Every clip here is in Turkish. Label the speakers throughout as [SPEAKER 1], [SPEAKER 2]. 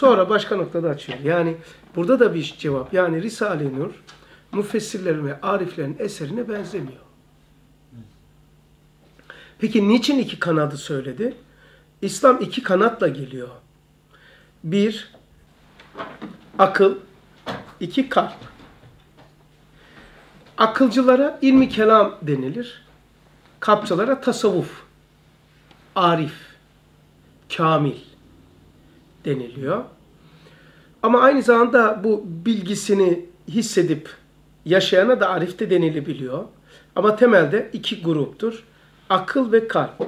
[SPEAKER 1] Sonra başka noktada açıyor. Yani burada da bir cevap. Yani Risale-i Nur müfessirlerin ve ariflerin eserine benzemiyor. Peki niçin iki kanadı söyledi? İslam iki kanatla geliyor. Bir, akıl, iki kalp. Akılcılara ilmi kelam denilir. Kalpçılara tasavvuf, arif, kamil deniliyor. Ama aynı zamanda bu bilgisini hissedip yaşayana da arifte denilebiliyor. Ama temelde iki gruptur. Akıl ve kalp.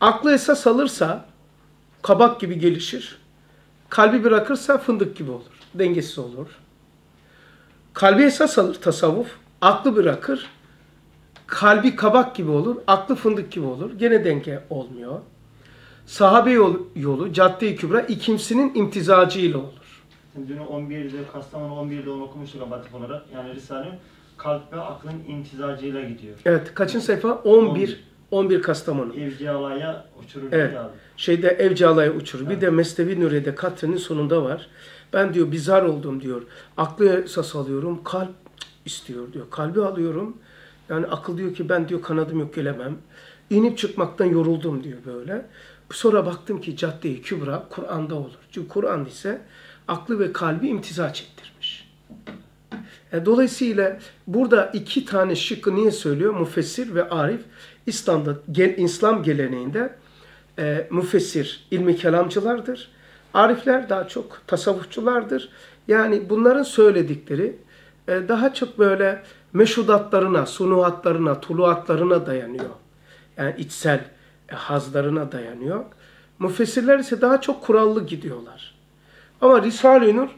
[SPEAKER 1] Aklı esas alırsa kabak gibi gelişir. Kalbi bırakırsa fındık gibi olur. Dengesiz olur. Kalbi esas alır tasavvuf. Aklı bırakır. Kalbi kabak gibi olur. Aklı fındık gibi olur. Gene denge olmuyor. Sahabe yolu, yolu cadde-i kübra ikimsinin imtizacıyla olur.
[SPEAKER 2] Şimdi dün 11'de Kastamonu 11'de onu okumuştuk abatif olarak. Yani Risale kalp ve aklın imtizacıyla gidiyor.
[SPEAKER 1] Evet. Kaçın sayfa? 11. 11 Kastamonu.
[SPEAKER 2] Evciyalaya uçurur
[SPEAKER 1] Evet.
[SPEAKER 2] abi.
[SPEAKER 1] Şeyde Evcala'ya uçurur. Bir de Mesnevi Nuriye'de Katre'nin sonunda var. Ben diyor bizar oldum diyor. Aklı esas alıyorum. Kalp istiyor diyor. Kalbi alıyorum. Yani akıl diyor ki ben diyor kanadım yok gelemem. İnip çıkmaktan yoruldum diyor böyle. Sonra baktım ki cadde-i kübra Kur'an'da olur. Çünkü Kur'an ise aklı ve kalbi imtizaç ettirmiş. E, Dolayısıyla burada iki tane şıkkı niye söylüyor? Müfessir ve arif. İslam'da, İslam geleneğinde e, müfessir ilmi kelamcılardır. Arifler daha çok tasavvufçulardır. Yani bunların söyledikleri e, daha çok böyle meşhudatlarına, sunuhatlarına, tuluatlarına dayanıyor. Yani içsel e, hazlarına dayanıyor. Müfessirler ise daha çok kurallı gidiyorlar. Ama Risale-i Nur